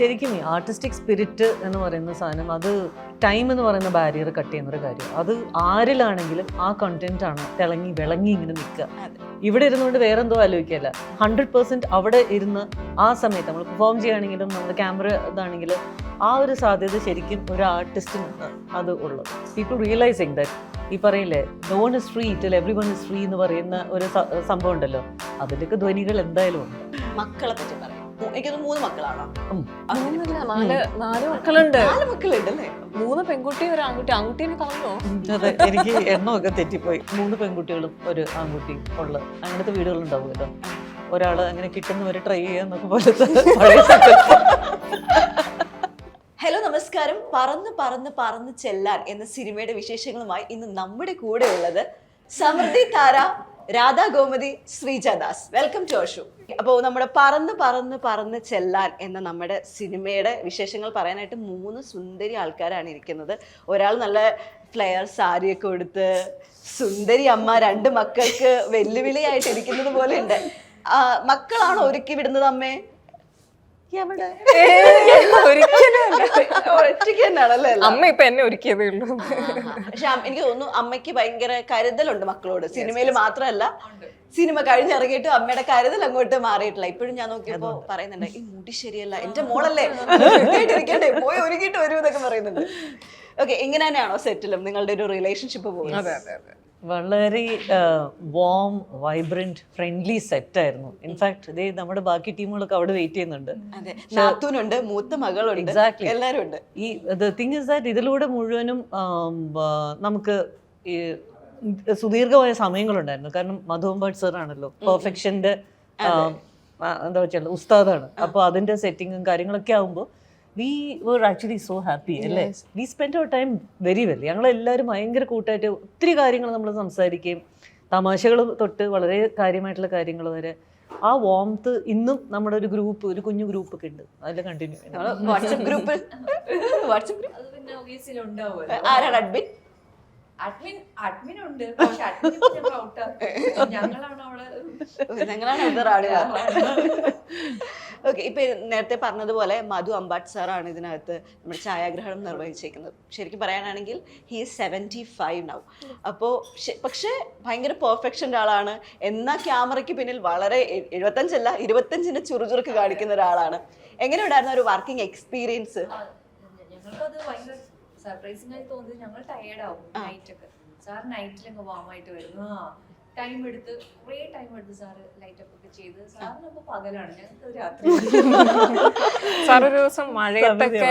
ശരിക്കും ഈ artistic spirit എന്ന് പറയുന്ന സാധനം അത് ടൈം എന്ന് പറയുന്ന ബാരിയർ കട്ട് ചെയ്യുന്ന ഒരു കാര്യം. അത് ആരിലാണെങ്കിലും ആ കണ്ടന്റ് ആണ് തിളങ്ങി വിളങ്ങി ഇങ്ങനെ നിൽക്കുക. ഇവിടെ ഇരുന്നുകൊണ്ട് വേറെ എന്തോ ആലോചിക്കല്ല ഹൺഡ്രഡ് പെർസെന്റ് അവിടെ ഇരുന്ന് ആ സമയത്ത് നമ്മൾ പെർഫോം ചെയ്യുകയാണെങ്കിലും നമ്മുടെ ക്യാമറ ഇതാണെങ്കിലും ആ ഒരു സാധ്യത ശരിക്കും ഒരു ആർട്ടിസ്റ്റിന് അത് ഉള്ളത്. പീപ്പിൾ റിയലൈസിങ് ദാറ്റ് ഈ പറയില്ലേ no one is free till every one is free എന്ന് പറയുന്ന ഒരു സംഭവം ഉണ്ടല്ലോ. അതിന്റെയൊക്കെ ധ്വനികൾ എന്തായാലും ഉണ്ട്. മക്കളെ പറ്റി എനിക്കൊന്ന് മൂന്ന് മക്കളാണോ. ഉം. അങ്ങനെ. നാല് നാല് മക്കളുണ്ട്. നാല് മക്കളുണ്ട് അല്ലേ മൂന്ന് പെൺകുട്ടി ഒരു ആൺകുട്ടി. ആൺകുട്ടീനെ കളഞ്ഞോ അതെ. എനിക്ക് എണ്ണമൊക്കെ തെറ്റിപ്പോയി. മൂന്ന് പെൺകുട്ടികളും ഒരു ആൺകുട്ടി ഉള്ള അങ്ങനത്തെ വീടുകൾ കേട്ടോ ഒരാൾ അങ്ങനെ കിട്ടുന്നവരെ ട്രൈ ചെയ്യാന്നൊക്കെ പോലത്തെ ഹലോ നമസ്കാരം. പറന്ന് പറന്ന് പറന്ന് ചെല്ലാൻ എന്ന സിനിമയുടെ വിശേഷങ്ങളുമായി ഇന്ന് നമ്മുടെ കൂടെ ഉള്ളത് സമൃദ്ധി താര രാധാ ഗോമതി ശ്രീജദാസ് വെൽക്കം ടു അഷു അപ്പോൾ നമ്മുടെ പറന്ന് പറന്ന് പറന്ന് ചെല്ലാൻ എന്ന നമ്മുടെ സിനിമയുടെ വിശേഷങ്ങൾ പറയാനായിട്ട് മൂന്ന് സുന്ദരി ആൾക്കാരാണ് ഇരിക്കുന്നത്. ഒരാൾ നല്ല ഫ്ലെയർ സാരിയൊക്കെ കൊടുത്ത് സുന്ദരി അമ്മ രണ്ട് മക്കൾക്ക് വെല്ലുവിളിയായിട്ട് ഇരിക്കുന്നത് പോലെ ഉണ്ട്. മക്കളാണോ ഒരുക്കി വിടുന്നത് അമ്മേ? ഒറ്റയ്ക്ക് തന്നെയാണല്ലേ അമ്മ ഇപ്പൊ എന്നെ ഒരുക്കിയതേ ഉള്ളൂ. പക്ഷെ എനിക്ക് തോന്നുന്നു അമ്മയ്ക്ക് ഭയങ്കര കരുതലുണ്ട് മക്കളോട്. സിനിമയിൽ മാത്രമല്ല സിനിമ കഴിഞ്ഞിറങ്ങിയിട്ട് അമ്മയുടെ കരുതൽ അങ്ങോട്ട് മാറിയിട്ടില്ല. ഇപ്പോഴും ഞാൻ നോക്കിയപ്പോ പറയുന്നുണ്ട് ഈ മുടി ശരിയല്ല എന്റെ മോളല്ലേ? ഇരിക്കണ്ടേ പോയി ഒരുങ്ങിയിട്ട് വരൂ എന്നൊക്കെ പറയുന്നുണ്ട്. ഓക്കെ ഇങ്ങനെ തന്നെയാണോ സെറ്റിലും നിങ്ങളുടെ ഒരു റിലേഷൻഷിപ്പ് പോകുന്നത്? വളരെ വോം വൈബ്രന്റ് ഫ്രണ്ട്ലി സെറ്റ് ആയിരുന്നു. ഇൻഫാക്ട് ഇതേ നമ്മുടെ ബാക്കി ടീമുകളൊക്കെ അവിടെ വെയിറ്റ് ചെയ്യുന്നുണ്ട്. നാത്തൂനുണ്ട് മൂത്ത മകളുണ്ട്. Exactly. എല്ലാവരും ഉണ്ട് ഈ ദ തിങ് ഇസ് ദാറ്റ് ഇതിലൂടെ മുഴുവനും നമുക്ക് ഈ സുദീർഘമായ സമയങ്ങളുണ്ടായിരുന്നു. കാരണം മധുവമ്പാട് സർ ആണല്ലോ. പെർഫെക്ഷന്റെ എന്താ വെച്ചാൽ ഉസ്താദാണ്. അപ്പോൾ അതിന്റെ സെറ്റിങ്ങും കാര്യങ്ങളൊക്കെ ആകുമ്പോൾ we were actually so happy അല്ലേ? We spend our time very well ഞങ്ങളെല്ലാവരും ഭയങ്കര കൂട്ടായിട്ട് ഒത്തിരി കാര്യങ്ങൾ നമ്മൾ സംസാരിക്കുകയും തമാശകൾ തൊട്ട് വളരെ കാര്യമായിട്ടുള്ള കാര്യങ്ങൾ വരെ. ആ വോംത്ത് ഇന്നും നമ്മുടെ ഒരു ഗ്രൂപ്പ് ഒരു കുഞ്ഞു ഗ്രൂപ്പ് ഒക്കെ ഉണ്ട്. അതിൽ കണ്ടിന്യൂ വാട്സപ്പ് ഗ്രൂപ്പ് വാട്സപ്പ് ആരാണ് അഡ്മിൻ admin admin ഉണ്ട്. പക്ഷെ. ഞങ്ങളാണ് അവളെ ആളുകൾ. ഓക്കെ ഇപ്പൊ നേരത്തെ പറഞ്ഞതുപോലെ മധു അമ്പാട്ട് സാറാണ് ഇതിനകത്ത് നമ്മുടെ ഛായാഗ്രഹണം നിർവഹിച്ചേക്കുന്നത്. ശരിക്കും പറയാനാണെങ്കിൽ he is seventy five now അപ്പോൾ പക്ഷേ ഭയങ്കര പെർഫെക്ഷന്റെ ആളാണ് എന്നാൽ ക്യാമറയ്ക്ക് പിന്നിൽ വളരെ എഴുപത്തഞ്ചല്ല ഇരുപത്തഞ്ചിന്റെ ചുറുചുറുക്ക് കാണിക്കുന്ന ഒരാളാണ്. എങ്ങനെ ഉണ്ടായിരുന്ന ഒരു വർക്കിംഗ് എക്സ്പീരിയൻസ് ഞങ്ങൾക്കത് ഭയങ്കര സർപ്രൈസിംഗ് ആയി തോന്നി ഞങ്ങൾ ടയേർഡ് ആവും നൈറ്റ് ഒക്കെ. സാർ നൈറ്റിലൊക്കെ വാം ആയിട്ട് വരുന്നു ആ ടൈം എടുത്ത് കുറേ ടൈം എടുത്ത് സാറ് ലൈറ്റ് അപ്പ് ഒക്കെ ചെയ്ത്. സാറിന് അപ്പൊ പകലാണ്. ഞങ്ങൾക്ക് രാത്രി സാർ ഒരു ദിവസം മഴയത്തൊക്കെ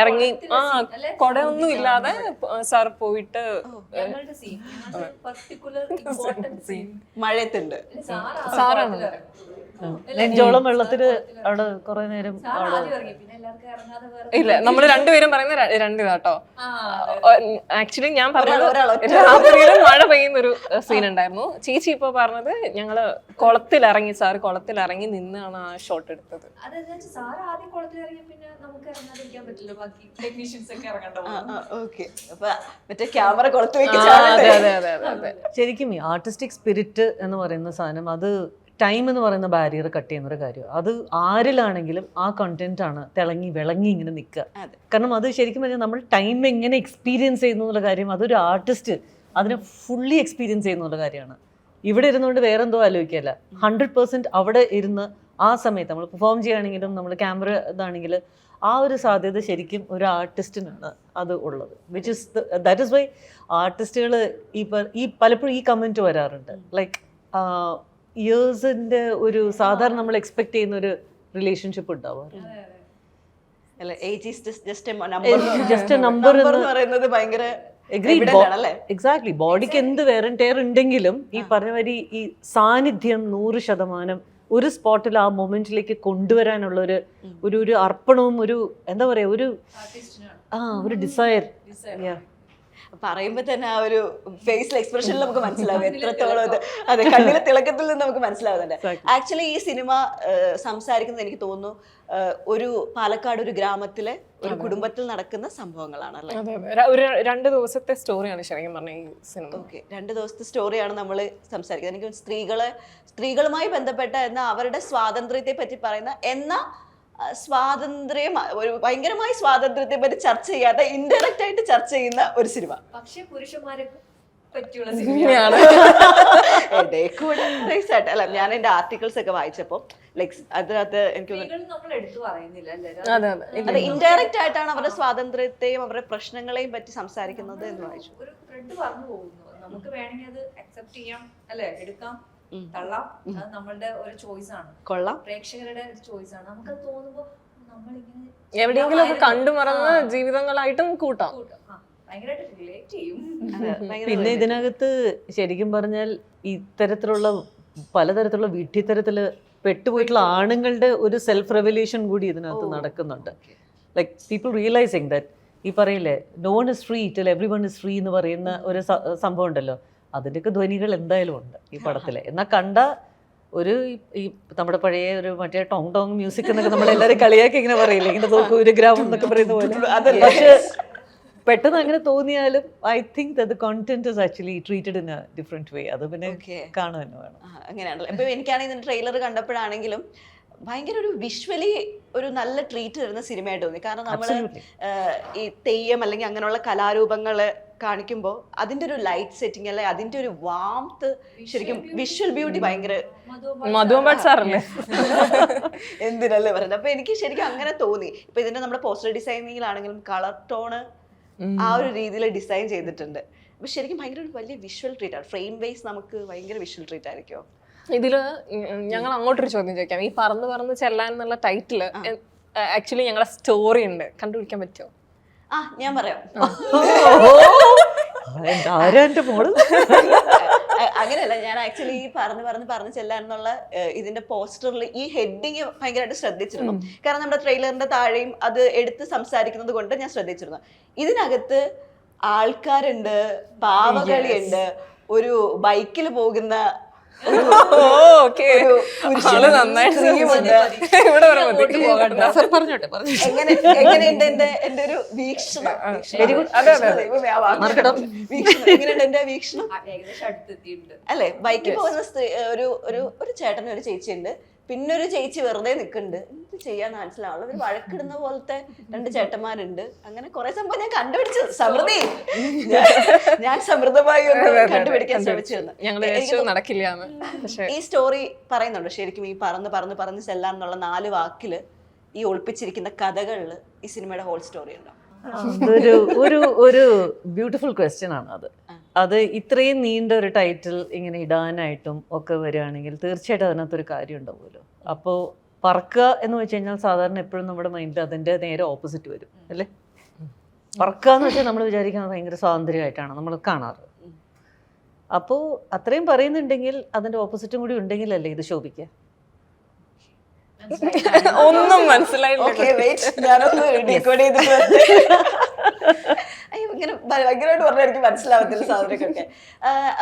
ഇറങ്ങി ആ കൊടയൊന്നും ഇല്ലാതെ സാർ പോയിട്ട് ഞങ്ങളുടെ സീൻ ഞങ്ങളുടെ പർട്ടിക്കുലർ ഇമ്പോർട്ടന്റ് സീൻ മഴയത്തുണ്ട്. സാറാണ്. നെഞ്ചോളം വെള്ളത്തിൽ അവിടെ കുറെ നേരം ഇല്ല നമ്മൾ രണ്ടുപേരും പറയുന്ന രണ്ടു ഇതാട്ടോ ആ ആക്ച്വലി ഞാൻ പറഞ്ഞത് രാത്രിയിലും മഴ പെയ്യുന്ന ഒരു സീൻ ഉണ്ടായിരുന്നു ചേച്ചി ഇപ്പൊ പറഞ്ഞത് ഞങ്ങൾ കുളത്തിൽ ഇറങ്ങി സാർ കുളത്തിൽ ഇറങ്ങി നിന്നാണ് ആ ഷോട്ട് എടുത്തത് ശരിക്കും ഈ ആർട്ടിസ്റ്റിക് സ്പിരിറ്റ് എന്ന് പറയുന്ന സാധനം അത് ടൈം എന്ന് പറയുന്ന ബാരിയർ കട്ട് ചെയ്യുന്ന ഒരു കാര്യം. അത് ആരിലാണെങ്കിലും ആ കണ്ടന്റ് ആണ് തിളങ്ങി വിളങ്ങി ഇങ്ങനെ നിൽക്കുക. കാരണം അത് ശരിക്കും പറഞ്ഞാൽ നമ്മൾ ടൈം എങ്ങനെ എക്സ്പീരിയൻസ് ചെയ്യുന്നു എന്നുള്ള കാര്യം അതൊരു ആർട്ടിസ്റ്റ് അതിനെ ഫുള്ളി എക്സ്പീരിയൻസ് ചെയ്യുന്ന എന്നുള്ള കാര്യമാണ്. ഇവിടെ ഇരുന്നുകൊണ്ട് വേറെ എന്തോ ആലോചിക്കല്ല ഹൺഡ്രഡ് പെർസെന്റ് അവിടെ ഇരുന്ന് ആ സമയത്ത് നമ്മൾ പെർഫോം ചെയ്യുകയാണെങ്കിലും നമ്മൾ ക്യാമറ ഇതാണെങ്കിൽ ആ ഒരു സാധ്യത ശരിക്കും ഒരു ആർട്ടിസ്റ്റിനാണ് അത് ഉള്ളത്. Which is that is why ആർട്ടിസ്റ്റുകൾ ഈ ഈ പലപ്പോഴും ഈ കമന്റ് വരാറുണ്ട്. ലൈക്ക് ഇയേഴ്സിന്റെ ഒരു സാധാരണ നമ്മൾ എക്സ്പെക്ട് ചെയ്യുന്ന ഒരു റിലേഷൻഷിപ്പ് ഉണ്ടാവും അല്ല age is just number just number എന്ന് പറയുന്നത് ഭയങ്കര എക്സാക്ട്ലി ബോഡിക്ക് എന്ത് വേറെ ടയർ ഉണ്ടെങ്കിലും ഈ പറഞ്ഞ മാതിരി ഈ സാന്നിധ്യം നൂറ് ശതമാനം ഒരു സ്പോട്ടിൽ ആ മൊമെന്റിലേക്ക് കൊണ്ടുവരാനുള്ള ഒരു ഒരു ഒരു അർപ്പണവും ഒരു എന്താ പറയാ ഒരു ആർട്ടിസ്റ്റിനാണ് ആ ഒരു ഡിസയർ പറയുമ്പോ തന്നെ ആ ഒരു ഫേസ് എക്സ്പ്രഷനിൽ നമുക്ക് മനസ്സിലാവും എത്രത്തോളം അത് അതെ കണ്ണിലെ തിളക്കത്തിൽ നിന്ന് നമുക്ക് മനസ്സിലാവുന്നുണ്ട്. ആക്ച്വലി ഈ സിനിമ സംസാരിക്കുന്നത് എനിക്ക് തോന്നുന്നു ഒരു പാലക്കാട് ഒരു ഗ്രാമത്തിലെ ഒരു കുടുംബത്തിൽ നടക്കുന്ന സംഭവങ്ങളാണ് അല്ലേ ഒരു രണ്ട് ദിവസത്തെ സ്റ്റോറിയാണ് ശരിക്കും പറഞ്ഞ ഈ സിനിമ. ഓക്കെ രണ്ട് ദിവസത്തെ സ്റ്റോറിയാണ് നമ്മൾ സംസാരിക്കുന്നത്. എനിക്ക് സ്ത്രീകളെ സ്ത്രീകളുമായി ബന്ധപ്പെട്ട എന്ന അവരുടെ സ്വാതന്ത്ര്യത്തെ പറ്റി പറയുന്ന എന്ന സ്വാതന്ത്ര്യം ഒരു ഭയങ്കരമായി സ്വാതന്ത്ര്യത്തെ പറ്റി ചർച്ച ചെയ്യാതെ ഇൻഡയറക്റ്റ് ആയിട്ട് ചർച്ച ചെയ്യുന്ന ഒരു സിനിമ. പക്ഷേ പുരുഷന്മാരെ പറ്റിയുള്ള സിനിമയാണ്. അല്ല ഞാൻ എന്റെ ആർട്ടിക്കിൾസ് ഒക്കെ വായിച്ചപ്പോ ലൈക് അതിനകത്ത് എനിക്ക്. ഇൻഡയറക്റ്റ് ആയിട്ടാണ് അവരുടെ സ്വാതന്ത്ര്യത്തെയും അവരുടെ പ്രശ്നങ്ങളെയും പറ്റി സംസാരിക്കുന്നത് എന്ന് വായിച്ചു. ഒരു ത്രെഡ് പറഞ്ഞു പോകുന്നു. നമുക്ക് വേണമെങ്കിൽ അത് അക്സെപ്റ്റ് ചെയ്യാം അല്ലെ? എടുക്കാം. തള്ളാം. അത് നമ്മളുടെ ഒരു ചോയ്സ് ആണ്. കൊള്ളാം. പ്രേക്ഷകരുടെ ഒരു ചോയ്സ് ആണ്. നമുക്ക് തോന്നുമ്പോ നമ്മളിങ്ങനെ എവിടെയെങ്കിലും ഒക്കെ ചെയ്യാമായിരുന്നു. കണ്ടുമറന്ന് ജീവിതങ്ങളായിട്ടും കൂട്ടാം. പിന്നെ ഇതിനകത്ത് ശരിക്കും പറഞ്ഞാൽ ഇത്തരത്തിലുള്ള പലതരത്തിലുള്ള വീട്ടിത്തരത്തിൽ പെട്ടുപോയിട്ടുള്ള ആണുങ്ങളുടെ ഒരു സെൽഫ് റെവല്യൂഷൻ കൂടി ഇതിനകത്ത് നടക്കുന്നുണ്ട്. ലൈക്ക് പീപ്പിൾ റിയലൈസിങ് ദാറ്റ് ഈ പറയില്ലേ no one is free till every one is free എന്ന് പറയുന്ന ഒരു സംഭവം ഉണ്ടല്ലോ. അതിന്റെയൊക്കെ ധ്വനികൾ എന്തായാലും ഉണ്ട് ഈ പടത്തിലെ. എന്നാൽ കണ്ട ഒരു ഈ- നമ്മുടെ പഴയ ഒരു മറ്റേ ടോങ് ടോങ് മ്യൂസിക് എന്നൊക്കെ നമ്മളെല്ലാവരും കളിയാക്കി ഇങ്ങനെ പറയില്ലേ? ഇങ്ങനെ തോക്കും ഒരു ഗ്രാമം എന്നൊക്കെ പറയുന്ന പോലെ. പക്ഷേ പെട്ടെന്ന് അങ്ങനെ തോന്നിയാലും I think the content is actually treated in a different way. അത് പിന്നെ കാണുക തന്നെ വേണം. അങ്ങനെയാണല്ലോ. ഇപ്പം എനിക്കാണെങ്കിൽ ട്രെയിലർ കണ്ടപ്പോഴാണെങ്കിലും ഭയങ്കര ഒരു വിഷ്വലി ഒരു നല്ല ട്രീറ്റ് തരുന്ന സിനിമയായിട്ട് തോന്നി. കാരണം നമ്മൾ ഈ തെയ്യം അല്ലെങ്കിൽ അങ്ങനെയുള്ള കലാരൂപങ്ങൾ കാണിക്കുമ്പോൾ അതിന്റെ ഒരു ലൈറ്റ് സെറ്റിംഗ് അല്ലെ അതിന്റെ ഒരു വാംത്ത് ശരിക്കും വിഷ്വൽ ബ്യൂട്ടി ഭയങ്കര സാറല്ലേ? എന്തിനല്ലേ പറയുന്നത്? അപ്പൊ എനിക്ക് ശരിക്കും അങ്ങനെ തോന്നി. ഇപ്പൊ ഇതിന്റെ നമ്മുടെ പോസ്റ്റർ ഡിസൈനിങ്ങിലാണെങ്കിലും കളർ ടോണ് ആ ഒരു രീതിയിൽ ഡിസൈൻ ചെയ്തിട്ടുണ്ട്. അപ്പൊ ശരിക്കും ഭയങ്കര ഒരു വലിയ വിഷ്വൽ ട്രീറ്റ് ആണ്. ഫ്രെയിം വൈസ് നമുക്ക് ഭയങ്കര വിഷ്വൽ ട്രീറ്റ് ആയിരിക്കും. ഇതിൽ ഞങ്ങൾ അങ്ങോട്ടൊരു ചോദ്യം ചോദിക്കാം. ഈ പറന്ന് പറന്ന് ചെല്ലാൻ എന്നുള്ള ടൈറ്റിൽ ആക്ച്വലി ഞങ്ങളുടെ സ്റ്റോറി ഉണ്ട്. കണ്ടുപിടിക്കാൻ പറ്റുമോ ആ ഞാൻ പറയാം. അങ്ങനെയല്ല ഞാൻ ആക്ച്വലി ഈ പറഞ്ഞ് പറഞ്ഞ് പറഞ്ഞ് ചെല്ലാനുള്ള ഇതിന്റെ പോസ്റ്ററിൽ ഈ ഹെഡിങ് ഭയങ്കരമായിട്ട് ശ്രദ്ധിച്ചിരുന്നു. കാരണം നമ്മുടെ ട്രെയിലറിന്റെ താഴെയും അത് എടുത്ത് സംസാരിക്കുന്നത് കൊണ്ട് ഞാൻ ശ്രദ്ധിച്ചിരുന്നു. ഇതിനകത്ത് ആൾക്കാരുണ്ട് പാവകളിയുണ്ട് ഒരു ബൈക്കിൽ പോകുന്ന ഒരു എങ്ങനെയുണ്ട് എന്റെ എന്റെ വീക്ഷണം? Very good. വീക്ഷണം. എങ്ങനെയുണ്ട് എന്റെ വീക്ഷണം? ഏകദേശം അടുത്തെത്തിയിട്ടുണ്ട്. അല്ലെ? ബൈക്കിൽ പോകുന്ന സ്ത്രീ ഒരു ഒരു ഒരു ചേട്ടനും ഒരു ചേച്ചിയുണ്ട്. പിന്നെ ഒരു ചേച്ചി വെറുതെ നിൽക്കുന്നുണ്ട് എന്ത് ചെയ്യാന്ന് മനസ്സിലാവുള്ള ഒരു വഴക്കിടുന്ന പോലത്തെ രണ്ട് ചേട്ടന്മാരുണ്ട്. അങ്ങനെ കുറെ സംഭവം ഞാൻ കണ്ടുപിടിച്ചു. സമൃദ്ധി. ഞാൻ- സമൃദ്ധമായി ഒന്ന് കണ്ടുപിടിക്കാൻ ശ്രമിച്ചിരുന്നു ഞങ്ങൾ നടക്കില്ല ഈ സ്റ്റോറി പറയുന്നുണ്ട്. ശരിക്കും ഈ പറന്ന് പറന്ന് പറന്ന് ചെല്ലാം എന്നുള്ള നാല് വാക്കിൽ ഈ ഒളിപ്പിച്ചിരിക്കുന്ന കഥകളിൽ ഈ സിനിമയുടെ ഹോൾ സ്റ്റോറി ഉണ്ടോ? ഒരു ഒരു ഒരു ബ്യൂട്ടിഫുൾ ക്വസ്റ്റ്യൻ ആണ് അത്. അത് ഇത്രയും നീണ്ട ഒരു ടൈറ്റിൽ ഇങ്ങനെ ഇടാനായിട്ടും ഒക്കെ വരികയാണെങ്കിൽ തീർച്ചയായിട്ടും അതിനകത്തൊരു കാര്യം ഉണ്ടാവുമല്ലോ. അപ്പോൾ പറക്കുക എന്ന് വെച്ച് കഴിഞ്ഞാൽ സാധാരണ എപ്പോഴും നമ്മുടെ മൈൻഡിൽ അതിന്റെ നേരെ ഓപ്പോസിറ്റ് വരും അല്ലേ? പറക്കുക എന്ന് വെച്ചാൽ നമ്മൾ വിചാരിക്കുന്നത് ഭയങ്കര സ്വാതന്ത്ര്യമായിട്ടാണ് നമ്മൾ കാണാറ്. അപ്പോൾ അത്രയും പറയുന്നുണ്ടെങ്കിൽ അതിന്റെ ഓപ്പോസിറ്റും കൂടി ഉണ്ടെങ്കിലല്ലേ ഇത് ശോഭിക്കുക? ഒന്നും മനസ്സിലായില്ല. ഭയങ്കരമായിട്ട് പറഞ്ഞാൽ എനിക്ക് മനസ്സിലാവത്തില്ല സാധനങ്ങളൊക്കെ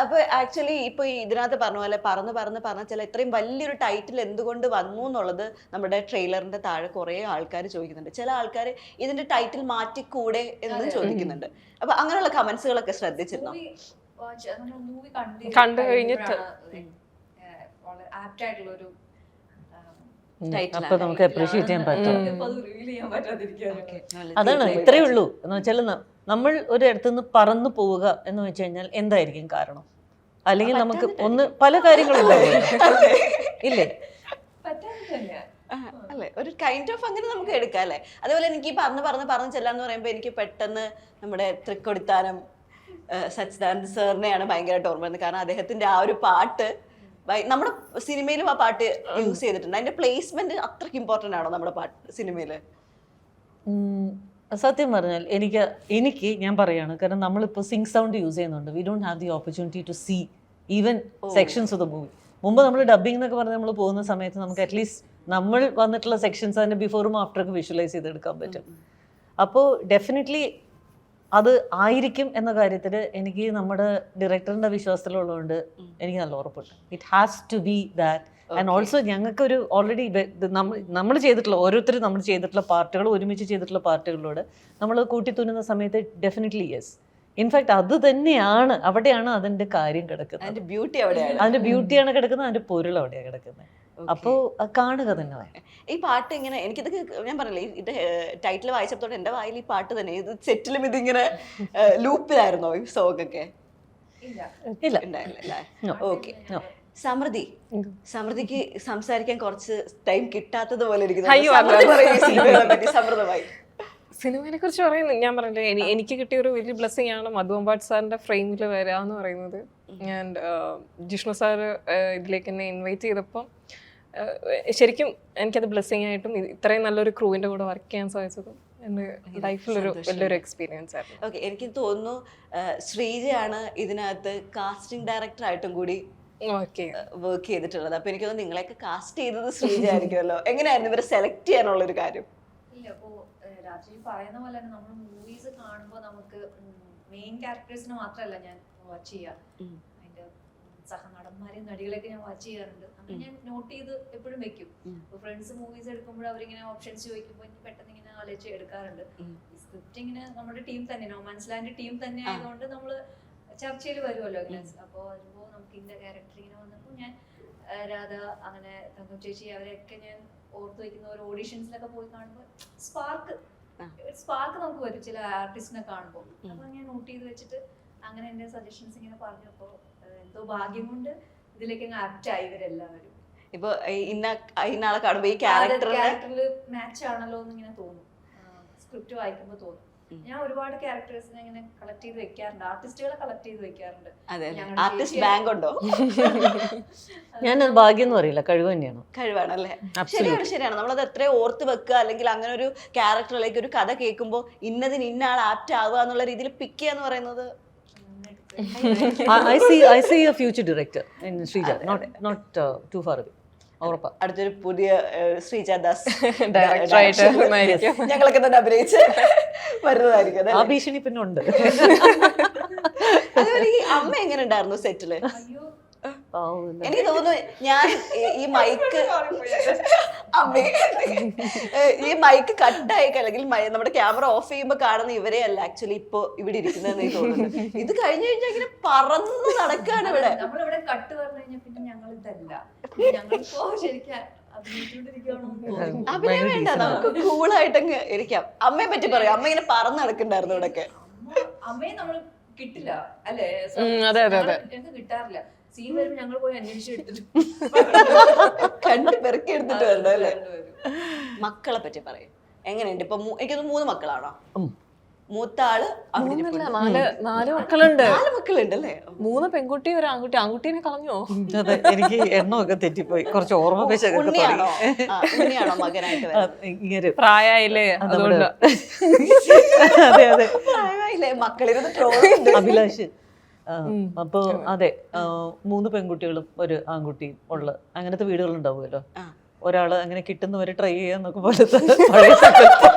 അപ്പൊ ആക്ച്വലി ഇപ്പൊ ഈ ഇതിനകത്ത് പറഞ്ഞ പോലെ പറന്ന് പറന്ന് പറഞ്ഞ ചില ഇത്രയും വലിയൊരു ടൈറ്റിൽ എന്തുകൊണ്ട് വന്നു എന്നുള്ളത് നമ്മുടെ ട്രെയിലറിന്റെ താഴെ കുറെ ആൾക്കാർ ചോദിക്കുന്നുണ്ട്. ചില ആൾക്കാർ ഇതിന്റെ ടൈറ്റിൽ മാറ്റിക്കൂടെ എന്ന് ചോദിക്കുന്നുണ്ട്. അപ്പൊ അങ്ങനെയുള്ള കമന്റ്സുകളൊക്കെ ശ്രദ്ധിച്ചിരുന്നു? മൂവി കണ്ടു കഴിഞ്ഞിട്ട്. ആപ്റ്റ് ആയിട്ടുള്ള ഒരു നമുക്ക് അപ്രീഷിയേറ്റ് ചെയ്യാൻ പറ്റും. അതാണ് ഇത്രയേ ഉള്ളൂ. എന്ന് വെച്ചാൽ നമ്മൾ ഒരിടത്തു നിന്ന് പറന്നു പോവുക എന്ന് വെച്ച് കഴിഞ്ഞാൽ എന്തായിരിക്കും കാരണം? അല്ലെങ്കിൽ നമുക്ക് ഒന്ന് പല കാര്യങ്ങളും ഇല്ലേ? അല്ലേ? ഒരു കൈൻഡ് ഓഫ് അങ്ങനെ നമുക്ക് എടുക്കാം അല്ലേ? അതുപോലെ എനിക്ക് ഈ പറഞ്ഞ് പറഞ്ഞ് പറഞ്ഞ് ചെല്ലാന്ന് പറയുമ്പോൾ എനിക്ക് പെട്ടെന്ന് നമ്മുടെ തൃക്കൊടിത്താനം സച്ചിദാനന്ദ സാറിനെയാണ് ഭയങ്കരമായിട്ട് ഓർമ്മ വരുന്നത്. കാരണം അദ്ദേഹത്തിന്റെ ആ ഒരു പാട്ട് നമ്മുടെ സിനിമയിലും ആ പാട്ട് യൂസ് ചെയ്തിട്ടുണ്ട്. അതിന്റെ പ്ലേസ്മെന്റ് അത്രയ്ക്ക് ഇമ്പോർട്ടന്റ് ആണോ നമ്മുടെ പാട്ട് സിനിമയിൽ? സത്യം പറഞ്ഞാൽ എനിക്ക് എനിക്ക് ഞാൻ പറയാണ് കാരണം നമ്മളിപ്പോൾ സിങ് സൗണ്ട് യൂസ് ചെയ്യുന്നുണ്ട്. We don't have the opportunity to see even sections of the movie മുമ്പ് നമ്മൾ ഡബിംഗ് എന്നൊക്കെ പറഞ്ഞ് നമ്മൾ പോകുന്ന സമയത്ത് നമുക്ക് അറ്റ്ലീസ്റ്റ് നമ്മൾ വന്നിട്ടുള്ള സെക്ഷൻസ് അതിന്റെ ബിഫോറും ആഫ്റ്ററൊക്കെ വിഷ്വലൈസ് ചെയ്തെടുക്കാൻ പറ്റും. അപ്പോൾ ഡെഫിനറ്റ്ലി അത് ആയിരിക്കും എന്ന കാര്യത്തിൽ എനിക്ക് നമ്മുടെ ഡയറക്ടറിന്റെ വിശ്വാസത്തിലുള്ളതുകൊണ്ട് എനിക്ക് നല്ല ഉറപ്പുണ്ട്. It has to be that and also ഞങ്ങൾക്കൊരു ഓൾറെഡി നമ്മൾ ചെയ്തിട്ടുള്ള ഓരോരുത്തരും നമ്മൾ ചെയ്തിട്ടുള്ള പാർട്ടുകൾ ഒരുമിച്ച് ചെയ്തിട്ടുള്ള പാർട്ടുകളോട് നമ്മൾ കൂട്ടിത്തുന്നുന്ന സമയത്ത് ഡെഫിനറ്റ്ലി യെസ് ഇൻഫാക്ട് അത് തന്നെയാണ് അവിടെയാണ് അതിന്റെ കാര്യം കിടക്കുന്നത്. അതിന്റെ ബ്യൂട്ടി അവിടെയാണ്. അതിന്റെ ബ്യൂട്ടിയാണ് കിടക്കുന്നത് അതിന്റെ പൊരുൾ അവിടെയാണ് കിടക്കുന്നത്. അപ്പോ അത് കാണുക തന്നെ വേണം. ഈ പാട്ട് ഇങ്ങനെ എനിക്കിത് കേ- ഞാൻ പറഞ്ഞില്ലേ ഈ ഇത് ടൈറ്റിൽ വായിച്ചപ്പോഴും എന്റെ വായിൽ ഈ പാട്ട് തന്നെ ഇത് സെറ്റിലും ഇതിങ്ങനെ ലൂപ്പിലായിരുന്നോ ഈ സോങ് ഒക്കെ ഇല്ല. ഉണ്ടായില്ലേ. ഓക്കെ സമൃതി സമൃദ്ധി. സമൃദ്ധിക്ക് സംസാരിക്കാൻ കുറച്ച് ടൈം കിട്ടാത്തത് പോലെ. ഇരിക്കുന്നു. സമൃദ്ധമായി. സിനിമയെ കുറിച്ച് പറയുന്നു. ഞാൻ പറഞ്ഞില്ലേ എനിക്ക് കിട്ടിയ ഒരു വലിയ ബ്ലെസ്സിങ് ആണ് മധുവമ്പാട് സാറിന്റെ ഫ്രെയിമിൽ വരാന്ന് എന്ന് പറയുന്നത് ഞാൻ ജിഷ്ണു സാറ് ഇതിലേക്ക് എന്നെ ഇൻവൈറ്റ് ചെയ്തപ്പോൾ ശരിക്കും എനിക്കത് ബ്ലെസ്സിങ് ആയിട്ടും ഇത് ഇത്രയും നല്ലൊരു ക്രൂവിന്റെ കൂടെ വർക്ക് ചെയ്യാൻ സാധിച്ചതും എന്റെ ലൈഫിലൊരു വലിയൊരു എക്സ്പീരിയൻസ് ആയിരുന്നു. ഓക്കെ എനിക്ക് തോന്നുന്നു ശ്രീജയാണ് ഇതിനകത്ത് കാസ്റ്റിംഗ് ഡയറക്ടർ ആയിട്ടും കൂടി വർക്ക് ചെയ്തിട്ടുള്ളത്. അപ്പൊ എനിക്ക് തോന്നുന്നു നിങ്ങളെയൊക്കെ കാസ്റ്റ് ചെയ്തത് ശ്രീജ ആയിരിക്കുമല്ലോ എങ്ങനെയായിരുന്നു ഇവരെ സെലക്ട് ചെയ്യാനുള്ള ഒരു കാര്യം? ഇല്ല അപ്പോ രാത്രി പറയുന്ന പോലെ തന്നെ നമ്മൾ മൂവീസ് കാണുമ്പോൾ നമുക്ക് മെയിൻ ക്യാരക്ടേഴ്സിനെ മാത്രമല്ല ഞാൻ വാച്ച് ചെയ്യാ അതിന്റെ നടികളെയൊക്കെ ഞാൻ വാച്ച് ചെയ്യാറുണ്ട്. അങ്ങനെ ഞാൻ നോട്ട് ചെയ്ത് എപ്പോഴും വെക്കും. ഫ്രണ്ട്സ് മൂവീസ് എടുക്കുമ്പോൾ അവരിങ്ങനെ ഓപ്ഷൻസ് ചോദിക്കുമ്പോൾ എനിക്ക് പെട്ടെന്ന് ഇങ്ങനെ ആലോചിച്ച് എടുക്കാറുണ്ട്. സ്ക്രിപ്റ്റ് ഇങ്ങനെ നമ്മുടെ ടീം തന്നെ നോമാൻസ് ലാൻഡ് ടീം തന്നെ ആയതുകൊണ്ട് നമ്മൾ ചർച്ചയിൽ വരുമല്ലോ ഇങ്ങനെ അപ്പോൾ വരുമ്പോൾ നമുക്ക് ഇന്ന ക്യാരക്ടർ ഇങ്ങനെ വന്നപ്പോൾ ഞാൻ രാധ അങ്ങനെ തങ്കം ചേച്ചി അവരെയൊക്കെ ഞാൻ ഓർത്ത് വയ്ക്കുന്ന ഓരോ ഓഡീഷൻസിലൊക്കെ പോയി കാണുമ്പോൾ സ്പാർക്ക്. സ്പാർക്ക് നമുക്ക് വരും ചില ആർട്ടിസ്റ്റിനെ കാണുമ്പോൾ. അപ്പൊ ഞാൻ നോട്ട് ചെയ്ത് വെച്ചിട്ട് അങ്ങനെ എന്റെ സജഷൻസ് ഇങ്ങനെ പറഞ്ഞപ്പോൾ എന്തോ ഭാഗ്യം കൊണ്ട് ഇതിലേക്ക് അങ്ങ് ആപ്റ്റ് ആയി ഇവരെല്ലാവരും. ഇപ്പൊ ഇന്ന ഇന്ന ആളെ കാണുമ്പോ ഈ ക്യാരക്ടറിന് ക്യാരക്ടറിൽ മാച്ച് ആണല്ലോ എന്ന് ഇങ്ങനെ തോന്നും. സ്ക്രിപ്റ്റ് വായിക്കുമ്പോൾ തോന്നും. ഞാൻ ഒരുപാട് ക്യാരക്ടേഴ്സിനെ ഇങ്ങനെ കളക്ട് ചെയ്ത് വെക്കാറുണ്ട്. ആർട്ടിസ്റ്റുകളെ കളക്ട് ചെയ്ത് വെക്കാറുണ്ട്. അതെ ആർട്ടിസ്റ്റ് ബാങ്ക് ഉണ്ടോ? ഞാനത് ഭാഗ്യം എന്ന് പറയില്ല. കഴിവ് തന്നെയാണ്. കഴിവാണല്ലേ? Absolutely. ശരിയാണ് ശരിയാണ്. നമ്മളത് എത്രയും ഓർത്ത് വെക്കുക. അല്ലെങ്കിൽ അങ്ങനെ ഒരു ക്യാരക്ടറിലേക്ക് ഒരു കഥ കേൾക്കുമ്പോൾ ഇന്നതിന് ഇന്ന ആൾ ആപ്റ്റ് ആവുക എന്നുള്ള രീതിയിൽ പിക്ക് ചെയ്യാന്ന് പറയുന്നത് I see I see a future director in Sreeja not not too far away ഉറപ്പാ അടുത്തൊരു പുതിയ ശ്രീജ ദാസ്. ഞങ്ങളൊക്കെ തന്നെ അഭിനയിച്ച് വരുന്നതായിരിക്കും ആ ഭീഷണി പിന്നെ ഉണ്ട്. അതുപോലെ ഈ അമ്മ എങ്ങനെ ഉണ്ടായിരുന്നു സെറ്റിൽ. എനിക്ക് തോന്നുന്നു ഞാൻ ഈ- മൈക്ക് അമ്മേ. ഈ മൈക്ക് കട്ടായി അല്ലെങ്കിൽ നമ്മുടെ ക്യാമറ ഓഫ് ചെയ്യുമ്പോൾ കാണുന്ന ഇവരെ അല്ല ആക്ച്വലി ഇപ്പൊ ഇവിടെ ഇരിക്കുന്നതെന്ന് എനിക്ക് തോന്നുന്നു. ഇത് കഴിഞ്ഞു കഴിഞ്ഞാൽ ഇങ്ങനെ പറന്ന് നടക്കാണ് ഇവിടെ. നമ്മളിവിടെ കട്ട് പറഞ്ഞു കഴിഞ്ഞാൽ പിന്നെ ഞങ്ങൾ ഇതല്ല. ഞങ്ങളിപ്പോ ശരിക്കും അഭിനയിച്ചുകൊണ്ടിരിക്കുകയാണോ അഭിനയം വേണ്ട നമുക്ക് കൂളായിട്ടങ്ങ് ഇരിക്കാം. അമ്മയെ പറ്റി പറയാം അമ്മ ഇങ്ങനെ പറന്ന് നടക്കണ്ടായിരുന്നു ഇവിടെ അമ്മ അമ്മയെ നമ്മൾ കിട്ടില്ല അല്ലേ? അതെ, അതെ, അതെ. കിട്ടാറില്ല. സീൻ വരുമ്പോ ഞങ്ങൾ പോയി അന്വേഷിച്ചു എടുത്തിട്ട് കണ്ട് പെറുക്കി എടുത്തിട്ട് വരണം അല്ലേ മക്കളെ പറ്റി പറയും. എങ്ങനെയുണ്ട്? ഇപ്പൊ മൂ- എനിക്ക് മൂന്ന് മക്കളാണോ? മൂത്ത ആൾ മൂന്നല്ല. നാല് നാല് മക്കളുണ്ട്. നാല് മക്കളുണ്ട് അല്ലേ മൂന്ന് പെൺകുട്ടി ഒരു ആൺകുട്ടി. ആൺകുട്ടീനെ കളഞ്ഞോ? അതെ എനിക്ക് എണ്ണമൊക്കെ തെറ്റിപ്പോയി. കുറച്ച് ഓർമ്മ പ്രായായില്ലേ ഉണ്ണിയാണോ? ആ, ഉണ്ണിയാണോ മകനായിട്ട് വരുന്നത്? ഇങ്ങനെ പ്രായമായില്ലേ നമ്മുടെ- അതുകൊണ്ട്. അതെ. അതെ പ്രായമായില്ലേ? മക്കളിരുന്ന് ട്രോളുണ്ട് അഭിലാഷ്. അപ്പോ അതെ മൂന്ന് പെൺകുട്ടികളും ഒരു ആൺകുട്ടിയും ഉള്ള അങ്ങനത്തെ വീടുകൾ ഉണ്ടാവുമല്ലോ ആ. ഒരാൾ അങ്ങനെ കിട്ടുന്നവരെ ട്രൈ ചെയ്യാന്നൊക്കെ പോലത്തെ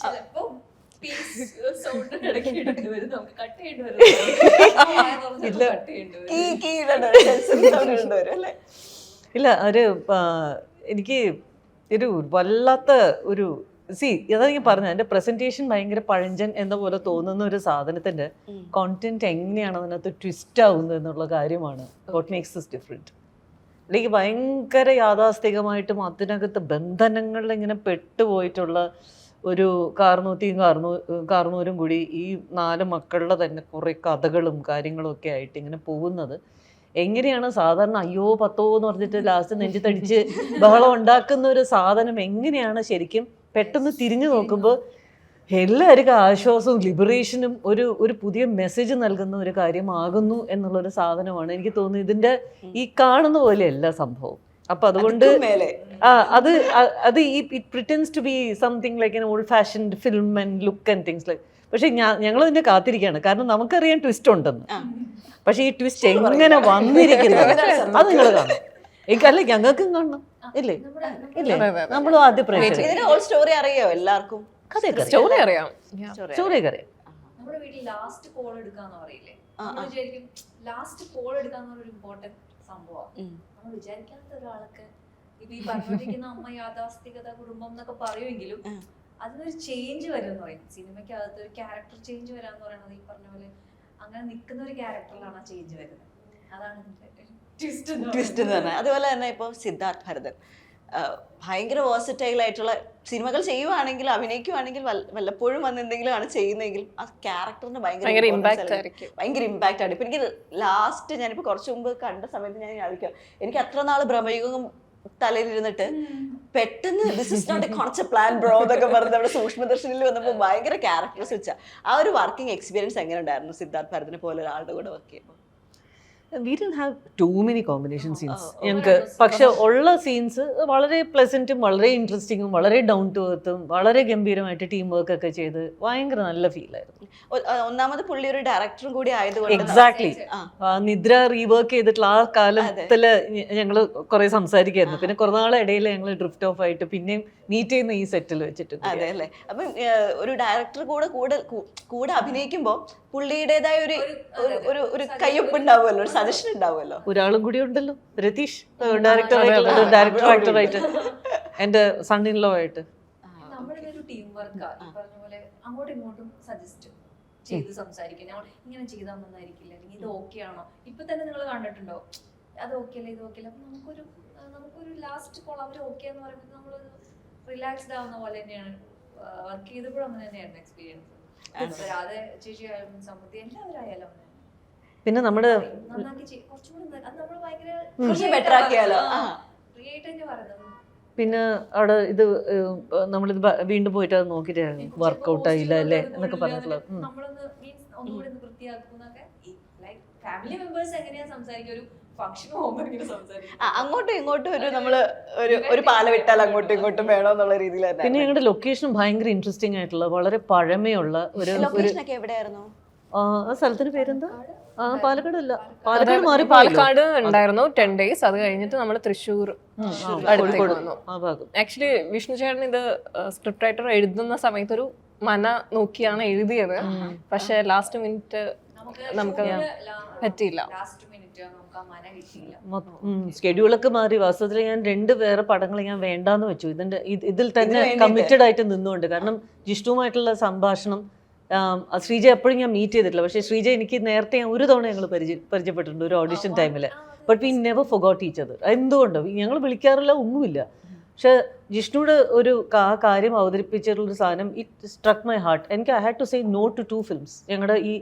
ഇല്ല. ഒരു എനിക്ക് ഒരു വല്ലാത്ത ഒരു സി അതാ ഞാൻ പറഞ്ഞത് എന്റെ പ്രസന്റേഷൻ ഭയങ്കര പഴഞ്ചൻ എന്ന പോലെ തോന്നുന്ന ഒരു സാധനത്തിന്റെ. കോണ്ടന്റ് എങ്ങനെയാണ് അതിനകത്ത് ട്വിസ്റ്റ് ആവുന്നത് എന്നുള്ള കാര്യമാണ്. വാട്ട് മേക്സ് ദിസ് ഡിഫറെന്റ് അല്ലെങ്കിൽ ഭയങ്കര യാഥാസ്ഥികമായിട്ടും അതിനകത്ത് ബന്ധനങ്ങളിൽ ഇങ്ങനെ പെട്ടുപോയിട്ടുള്ള ഒരു കാർന്നൂത്തിയും കാർന്നൂ കാർന്നൂരും കൂടി ഈ നാല് മക്കളുടെ തന്നെ കുറേ കഥകളും കാര്യങ്ങളും ഒക്കെ ആയിട്ട് ഇങ്ങനെ പോകുന്നത്. എങ്ങനെയാണ് സാധാരണ അയ്യോ പത്തോ എന്ന് പറഞ്ഞിട്ട് ലാസ്റ്റ് നെഞ്ചിത്തടിച്ച് ബഹളം ഉണ്ടാക്കുന്ന ഒരു സാധനം എങ്ങനെയാണ് ശരിക്കും പെട്ടെന്ന് തിരിഞ്ഞു നോക്കുമ്പോൾ എല്ലാവർക്കും ആശ്വാസവും ലിബറേഷനും ഒരു ഒരു പുതിയ മെസ്സേജ് നൽകുന്ന ഒരു കാര്യമാകുന്നു എന്നുള്ളൊരു സാധനമാണ് എനിക്ക് തോന്നുന്നു ഇതിന്റെ ഈ കാണുന്ന പോലെയല്ല സംഭവം. അപ്പൊ അതുകൊണ്ട് ആ അത് അത് ഈ it pretends to be something like an old fashioned film and look and things like പക്ഷെ ഞാൻ ഞങ്ങൾ ഇതിന്റെ കാത്തിരിക്കുകയാണ്. കാരണം നമുക്കറിയാൻ ട്വിസ്റ്റ് ഉണ്ടെന്ന്. പക്ഷേ ഈ ട്വിസ്റ്റ് എങ്ങനെ വന്നിരിക്കുന്നത് അത് നിങ്ങൾ കാണും. എനിക്കല്ല ഞങ്ങൾക്കും കാണണം. ഇല്ലേ? നമ്മുടെ ഇല്ലേ. നമ്മളും ആദ്യ പ്രേക്ഷകർ. ഇതിന്റെ ഹോൾ സ്റ്റോറി അറിയോ എല്ലാവർക്കും? കഥയൊക്കെ അറിയാം. സ്റ്റോറി അറിയാം. സ്റ്റോറിയൊക്കെ അറിയാം. നമ്മുടെ വീട്ടിൽ ലാസ്റ്റ് കോൾ എടുക്കാന്ന് പറയില്ലേ? നമ്മൾ. വിചാരിക്കും ലാസ്റ്റ് കോൾ എടുക്കാന്ന് ഒരു ഇമ്പോർട്ടന്റ് സംഭവമാണ്. നമ്മൾ വിചാരിക്കാത്ത ഒരാൾക്ക് ഇപ്പൊ ഈ പറഞ്ഞിരിക്കുന്ന അമ്മ യാഥാസ്ഥികത കുടുംബം എന്നൊക്കെ പറയുമെങ്കിലും ഉം. അതിനൊരു ചേഞ്ച് വരും എന്ന് പറയും. സിനിമയ്ക്കകത്ത് ഒരു ക്യാരക്ടർ ചേഞ്ച് വരാന്ന് പറയുന്നത് ഈ പറഞ്ഞ പോലെ അങ്ങനെ നിൽക്കുന്ന ഒരു ക്യാരക്ടറിലാണ് ആ ചേഞ്ച് വരുന്നത്. അതാണ് ഇതിന്റെ ട്വിസ്റ്റ് എന്ന് പറഞ്ഞാൽ അതുപോലെ തന്നെ ഇപ്പോൾ സിദ്ധാർത്ഥ് ഭരതൻ. ഭയങ്കര വേഴ്സറ്റൈൽ ആയിട്ടുള്ള സിനിമകൾ ചെയ്യുവാണെങ്കിൽ അഭിനയിക്കുവാണെങ്കിൽ വല്ല- വല്ലപ്പോഴും വന്ന് എന്തെങ്കിലും ആണ് ചെയ്യുന്നതെങ്കിൽ ആ ക്യാരക്ടറിന് ഭയങ്കര ആയിരിക്കും. ഭയങ്കര ഇമ്പാക്റ്റ് ആണ് ഇപ്പം എനിക്ക് ലാസ്റ്റ് ഞാനിപ്പോൾ കുറച്ച് മുമ്പ് കണ്ട സമയത്ത് ഞാൻ ആലോചിക്കാം. എനിക്ക് അത്ര നാൾ ഭ്രമയുഗം തലയിലിരുന്നിട്ട് പെട്ടെന്ന് this is not a concept plan bro എന്നൊക്കെ പറഞ്ഞ് നമ്മുടെ സൂക്ഷ്മദർശനിൽ വന്നപ്പോൾ ഭയങ്കര ക്യാരക്ടേഴ്സ് സ്വിച്ചാണ് ആ ഒരു വർക്കിംഗ് എക്സ്പീരിയൻസ് എങ്ങനെ ഉണ്ടായിരുന്നു സിദ്ധാർത്ഥ് ഭരതിനെ പോലെ ഒരാളുടെ കൂടെ വർക്ക് ചെയ്യുമ്പോൾ? We done have too many combination scenes ഞങ്ങൾക്ക് പക്ഷെ ഉള്ള സീൻസ് വളരെ പ്ലസന്റും വളരെ ഇൻട്രസ്റ്റിങ്ങും വളരെ ഡൗൺ ടു എർത്തും വളരെ ഗംഭീരമായിട്ട് ടീം വർക്ക് ഒക്കെ ചെയ്ത് ഭയങ്കര നല്ല ഫീൽ ആയിരുന്നു. ഒ- ഒന്നാമത് പുള്ളി ഒരു ഡയറക്ടറും കൂടി ആയതുകൊണ്ട് എക്സാക്ട്ലി നിദ്ര റീവർക്ക് ചെയ്തിട്ടുള്ള ആ കാലത്തിൽ ഞങ്ങൾ കുറെ സംസാരിക്കായിരുന്നു. പിന്നെ കുറേ നാളെ ഇടയിൽ ഞങ്ങൾ ഡ്രിഫ്റ്റ് ഓഫ് ആയിട്ട് പിന്നെയും മീറ്റ് ചെയ്യുന്ന ഈ സെറ്റിൽ വെച്ചിട്ട് അതെ അല്ലേ? അപ്പം ഒരു ഡയറക്ടർ കൂടെ കൂടെ കൂടെ അഭിനയിക്കുമ്പോൾ പുള്ളിയുടേതായ ഒരു ഒരു- ഒരു കയ്യൊപ്പ് ഉണ്ടാവുമല്ലോ ഒരു സജഷൻ ഉണ്ടാവുമല്ലോ. ഒരാളും കൂടി ഉണ്ടല്ലോ രതീഷ്. ഡയറക്ടർ ആയിട്ടുള്ള ഡയറക്ടർ ആക്ടറായിട്ട് എന്റെ സൺ ഇൻ ലോ ആയിട്ട്. ടീം വർക്കാ ഈ പറഞ്ഞ പോലെ അങ്ങോട്ടും ഇങ്ങോട്ടും സജസ്റ്റ് ചെയ്ത് സംസാരിക്കുക ഞങ്ങൾ ഇങ്ങനെ ചെയ്താൽ നന്നായിരിക്കില്ല അല്ലെങ്കിൽ ഇത് ഓക്കെ ആണോ? ഇപ്പൊ തന്നെ നിങ്ങൾ കണ്ടിട്ടുണ്ടോ? അത് ഓക്കെ അല്ല ഇത് ഓക്കെ അല്ല? അപ്പൊ നമുക്കൊരു നമുക്കൊരു ലാസ്റ്റ് കോൾ അവർ ഓക്കെ എന്ന് പറയുമ്പോൾ നമ്മളൊരു റിലാക്സ്ഡ് ആവുന്ന പോലെ തന്നെയാണ് വർക്ക് ചെയ്തപ്പോഴും അങ്ങനെ തന്നെയായിരുന്നു എക്സ്പീരിയൻസ് രാധ ചേച്ചി ആയാലും സമൃദ്ധി എല്ലാവരും ആയാലും പിന്നെ നമ്മുടെ നന്നാക്കി ചെയ്- കുറച്ചും കൂടി ന- അത് നമ്മൾ ഭയങ്കര കുറച്ച് better ആക്കിയാലോ? ക്രിയേറ്റ് തന്നെ പറയുന്നത് പിന്നെ അവിടെ ഇത് നമ്മൾ നമ്മളിത് വീണ്ടും പോയിട്ട് അത് വർക്ക്ഔട്ട് വർക്കൗട്ട് ആയില്ല അല്ലേ എന്നൊക്കെ പറഞ്ഞിട്ടുള്ളത്. നമ്മളൊന്ന് മീൻസ് ഒന്നുകൂടി വൃത്തിയാക്കുന്നൊക്കെ ലൈക് ഫാമിലി മെമ്പേഴ്സ് എങ്ങനെയാ സംസാരിക്കുക? ഒരു ഫംഗ്ഷൻ പോകുമ്പോൾ ഇങ്ങനെ സംസാരിക്കും. ആ, അങ്ങോട്ടും ഇങ്ങോട്ടും ഒരു നമ്മൾ ഒരു ഒരു പാല വിട്ടാൽ അങ്ങോട്ടും ഇങ്ങോട്ടും വേണോ എന്നുള്ള രീതിയിൽ പിന്നെ ഞങ്ങളുടെ ലൊക്കേഷൻ ഭയങ്കര ഇൻട്രസ്റ്റിംഗ് ആയിട്ടുള്ള വളരെ പഴമയുള്ള ഒരു ഒരു ലൊക്കേഷൻ ഒക്കെ എവിടെയായിരുന്നു? ആ ആ പേരെന്താ? ആ പാലക്കാട്. അല്ല. പാലക്കാട്. മാറി പാലക്കാട് ഉണ്ടായിരുന്നു ടെൻ ഡേയ്സ് അത് കഴിഞ്ഞിട്ട് നമ്മൾ തൃശ്ശൂർ അടുത്തേക്ക് കോഴിക്കോട്. ആ ഭാഗം. ആക്ച്വലി വിഷ്ണു ചേട്ടൻ ഇത് സ്ക്രിപ്റ്റ് റൈറ്റർ എഴുതുന്ന സമയത്ത് ഒരു മന നോക്കിയാണ് എഴുതിയത്. പക്ഷെ ലാസ്റ്റ് മിനിറ്റ് നമുക്ക് പറ്റിയില്ല. സ്കെഡ്യൂളൊക്കെ മാറി. വാസ്തവത്തിൽ ഞാൻ രണ്ട് വേറെ പടങ്ങൾ ഞാൻ വേണ്ടാന്ന് വെച്ചു. ഇതിന്റെ ഇതിൽ തന്നെ കമ്മിറ്റഡ് ആയിട്ട് നിന്നുകൊണ്ട്. കാരണം ജിഷ്ണുമായിട്ടുള്ള സംഭാഷണം ശ്രീജ എപ്പോഴും ഞാൻ മീറ്റ് ചെയ്തിട്ടില്ല. പക്ഷേ ശ്രീജ എനിക്ക് നേരത്തെ ഞാൻ ഒരു തവണ ഞങ്ങൾ പരിചയ പരിചയപ്പെട്ടിട്ടുണ്ട് ഒരു ഓഡിഷൻ ടൈമിൽ but we never forgot each other എന്തുകൊണ്ട്? ഞങ്ങൾ വിളിക്കാറില്ല ഒന്നുമില്ല. പക്ഷെ ജിഷ്ണുവിടെ ഒരു ആ കാര്യം അവതരിപ്പിച്ചിട്ടുള്ളൊരു സാധനം ഇറ്റ് സ്ട്രക്ക് മൈ ഹാർട്ട് എനിക്ക് I had to say no to two films ഞങ്ങളുടെ ഈ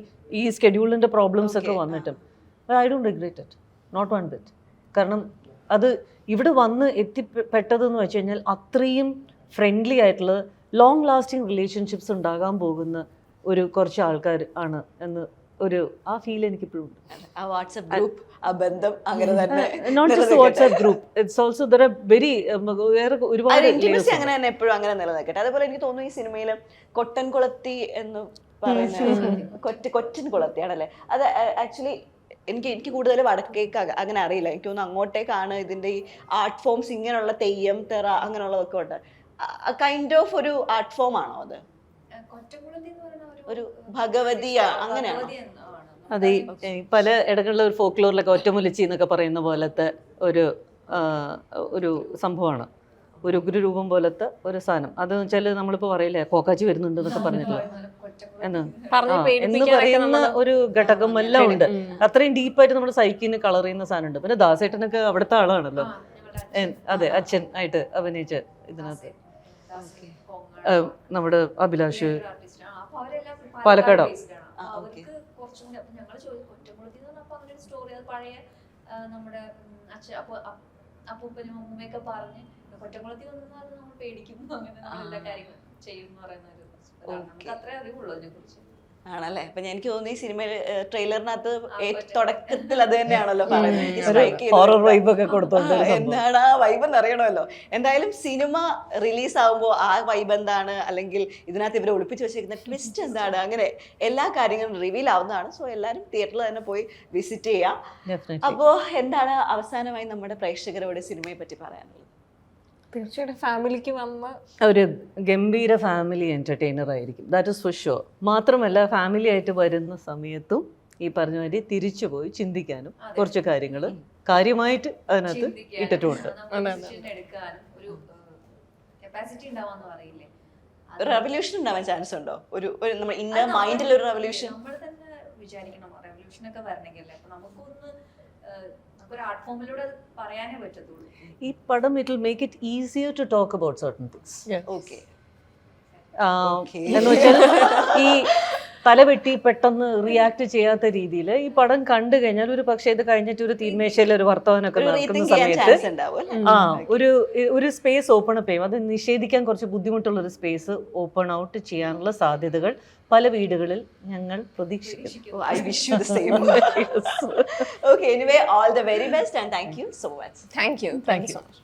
ഈ സ്കെഡ്യൂളിന്റെ പ്രോബ്ലംസ് ഒക്കെ വന്നിട്ടും. I don't regret it not one bit കാരണം അത് ഇവിടെ വന്ന് എത്തിപ്പെട്ടതെന്ന് വെച്ച് കഴിഞ്ഞാൽ അത്രയും ഫ്രണ്ട്ലി ആയിട്ടുള്ള ലോങ് ലാസ്റ്റിംഗ് റിലേഷൻഷിപ്സ് ഉണ്ടാകാൻ പോകുന്ന ഒരു കുറച്ച് ആൾക്കാർ ആണ് എന്ന് ഒരു ആ ഫീൽ എനിക്കിപ്പോഴും ഉണ്ട്. ആ വാട്സപ്പ് ഗ്രൂപ്പ് ആ ബന്ധം അങ്ങനെ തന്നെ not just WhatsApp group it's also there very വേറെ ഒരുപാട് ഇന്റിമസി അങ്ങനെ തന്നെ എപ്പോഴും അങ്ങനെ നിലനിൽക്കട്ടെ. അതുപോലെ എനിക്ക് തോന്നുന്നു ഈ സിനിമയിൽ കൊട്ടൻ കുളത്തി എന്ന് പറയുന്ന കൊറ്റ കൊറ്റൻ കുളത്തിയാണല്ലേ? അത് ആക്ച്വലി എനിക്ക് എനിക്ക് കൂടുതൽ വടക്കേക്ക് അങ്ങനെ അറിയില്ല. എനിക്ക് തോന്നുന്നു അങ്ങോട്ടേക്കാണ് ഇതിന്റെ ഈ ആർട്ട് ഫോംസ് ഇങ്ങനെയുള്ള തെയ്യം തെറ അങ്ങനെയുള്ളതൊക്കെ ഉണ്ട്. കൈൻഡ് ഓഫ് ഒരു ആർട്ട് ഫോം ആണോ അത്? കൊറ്റക്കുളത്തി എന്ന് പറയുന്ന ഒരു ഭഗവതിയ അങ്ങനെയാണ്? അതെ പല ഇടങ്ങളിലെ ഒരു ഫോക്ലോറിലൊക്കെ ഒറ്റമുലിച്ചി എന്നൊക്കെ പറയുന്ന പോലത്തെ ഒരു ഒരു സംഭവമാണ്. ഒരു ഉഗ്രരൂപം പോലത്തെ ഒരു സാധനം. അത് വെച്ചാൽ നമ്മളിപ്പോൾ പറയില്ലേ കോക്കാച്ചി വരുന്നുണ്ട് എന്നൊക്കെ പറഞ്ഞിട്ടുള്ള എന്ന്. പറയുന്ന ഒരു ഘടകം എല്ലാം ഉണ്ട്. അത്രയും ഡീപ്പായിട്ട് നമ്മുടെ സൈക്കിന് കളർ ചെയ്യുന്ന സാധനം ഉണ്ട് പിന്നെ ദാസേട്ടനൊക്കെ അവിടുത്തെ ആളാണല്ലോ. അതെ അച്ഛൻ ആയിട്ട് അഭിനയിച്ച ഇതിനകത്ത്. നമ്മുടെ അഭിലാഷ് പാലക്കാടോ? നമ്മുടെ അച്ഛൻ അപ്പൂപ്പനും അമ്മൂമ്മയൊക്കെ പറഞ്ഞ് കൊറ്റക്കുളത്തി വന്നാൽ നമ്മൾ പേടിക്കും. അങ്ങനെ എല്ലാ കാര്യങ്ങളും ചെയ്യും എന്ന് പറയുന്ന ഒരു ഇതാണ്. നമുക്ക് അത്രേ അറിവുള്ളൂ അതിനെ കുറിച്ച് ആണല്ലേ? അപ്പൊ എനിക്ക് തോന്നുന്നു ഈ സിനിമയിൽ ട്രെയിലറിനകത്ത് തുടക്കത്തിൽ അത് തന്നെയാണല്ലോ പറയുന്നത്. എന്താണ് ആ വൈബ് എന്ന് അറിയണമല്ലോ. എന്തായാലും സിനിമ റിലീസ് ആകുമ്പോൾ ആ വൈബ് എന്താണ്? അല്ലെങ്കിൽ ഇതിനകത്ത് ഇവരെ ഒളിപ്പിച്ച് വെച്ചിരിക്കുന്ന ട്വിസ്റ്റ് എന്താണ്? അങ്ങനെ എല്ലാ കാര്യങ്ങളും റിവീൽ ആവുന്നതാണ്. സോ എല്ലാവരും തിയേറ്ററിൽ തന്നെ പോയി വിസിറ്റ് ചെയ്യാം. അപ്പോ അപ്പോൾ എന്താണ് അവസാനമായി നമ്മുടെ പ്രേക്ഷകരോട് സിനിമയെ പറ്റി പറയാനുള്ളത്? തീർച്ചയായിട്ടും ഫാമിലിക്ക് വന്ന് ഒരു ഗംഭീര ഫാമിലി എന്റർടൈനർ ആയിരിക്കും. ദാറ്റ് ഇസ് ഫോർ ഷുവർ മാത്രമല്ല ഫാമിലി ആയിട്ട് വരുന്ന സമയത്തും ഈ പറഞ്ഞ മാതിരി തിരിച്ചു പോയി ചിന്തിക്കാനും. കുറച്ച് കാര്യങ്ങൾ കാര്യമായിട്ട് അതിനകത്ത് ഇട്ടിട്ടുണ്ട്. ഒരു റെവല്യൂഷൻ ഉണ്ടാവാൻ ചാൻസ് ഉണ്ടോ? ഒരു ഇന്നർ നമ്മൾ മൈൻഡിൽ ഒരു റെവല്യൂഷൻ നമ്മൾ തന്നെ വിചാരിക്കണം. റെവല്യൂഷൻ ഒക്കെ വരണമെങ്കിൽ അപ്പൊ നമുക്കൊന്ന് നമുക്കൊരു ആർട്ട് ഫോമിലൂടെ പറയാനേ പറ്റത്തുള്ളൂ. ഈ പടം it will make it easier to talk about certain things. Okay. എന്ന് വെച്ചാൽ ഈ തലവെട്ടി പെട്ടെന്ന് റിയാക്ട് ചെയ്യാത്ത രീതിയിൽ ഈ പടം കണ്ടു കഴിഞ്ഞാൽ ഒരു പക്ഷേ ഇത് കഴിഞ്ഞിട്ട് ഒരു തീന്മേശയിൽ ഒരു വർത്തമാനമൊക്കെ നടക്കുന്ന സമയത്ത് ചാൻസ് ഉണ്ടാവും അല്ലേ ആ ഒരു ഒരു സ്പേസ് ഓപ്പൺ അപ്പ് ചെയ്യും. അത് നിഷേധിക്കാൻ കുറച്ച് ബുദ്ധിമുട്ടുള്ള ഒരു സ്പേസ് ഓപ്പൺ ഔട്ട് ചെയ്യാനുള്ള സാധ്യതകൾ പല വീടുകളിൽ ഞങ്ങൾ പ്രതീക്ഷിക്കുന്നു. I wish you the same okay anyway all the very best and thank you so much thank you thank you so much